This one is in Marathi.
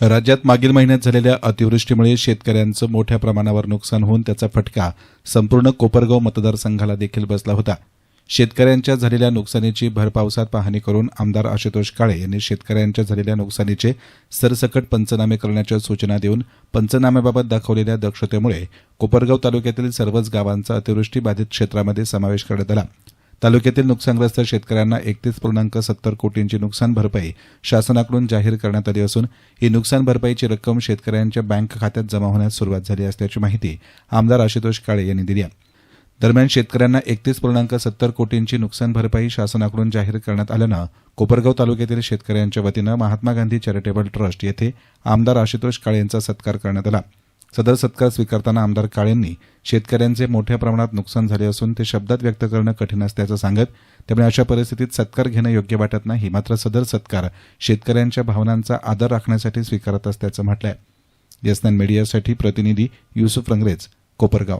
राज्यात मागील महिन्यात झालेल्या अतिवृष्टीमुळे शेतकऱ्यांचं मोठ्या प्रमाणावर नुकसान होऊन त्याचा फटका संपूर्ण कोपरगाव मतदारसंघाला देखील बसला होता. शेतकऱ्यांच्या झालेल्या नुकसानीची भरपावसात पाहणी करून आमदार आशुतोष काळे यांनी शेतकऱ्यांच्या झालेल्या नुकसानीचे सरसकट पंचनामे करण्याच्या सूचना देऊन पंचनाम्याबाबत दाखवलेल्या दक्षतेमुळे कोपरगाव तालुक्यातील सर्वच गावांचा अतिवृष्टी बाधित क्षेत्रामध्ये समावेश करण्यात आला. तालुक्यातील नुकसानग्रस्त शेतकऱ्यांना एकतीस पूर्णांक सत्तर कोटींची नुकसान भरपाई शासनाकडून जाहीर करण्यात आली असून ही नुकसान भरपाईची रक्कम शेतकऱ्यांच्या बँक खात्यात जमा होण्यास सुरुवात झाली असल्याची माहिती आमदार आशुतोष काळे यांनी दिली आहे. दरम्यान शेतकऱ्यांना एकतीस पूर्णांक सत्तर कोटींची नुकसान भरपाई शासनाकडून जाहीर करण्यात आल्यानं कोपरगाव तालुक्यातील शेतकऱ्यांच्या वतीनं महात्मा गांधी चॅरिटेबल ट्रस्ट येथे आमदार आशुतोष काळे यांचा सत्कार करण्यात आला. सदर सत्कार स्वीकारताना आमदार काळेंनी शेतकऱ्यांचे मोठ्या प्रमाणात नुकसान झाले असून ते शब्दात व्यक्त करणं कठीण असल्याचं सांगत त्यामुळे अशा परिस्थितीत सत्कार घेणं योग्य वाटत नाही. मात्र सदर सत्कार शेतकऱ्यांच्या भावनांचा आदर राखण्यासाठी स्वीकारत असल्याचं म्हटलंय. एसनॅन मीडियासाठी प्रतिनिधी युसुफ रंगरेज कोपरगाव.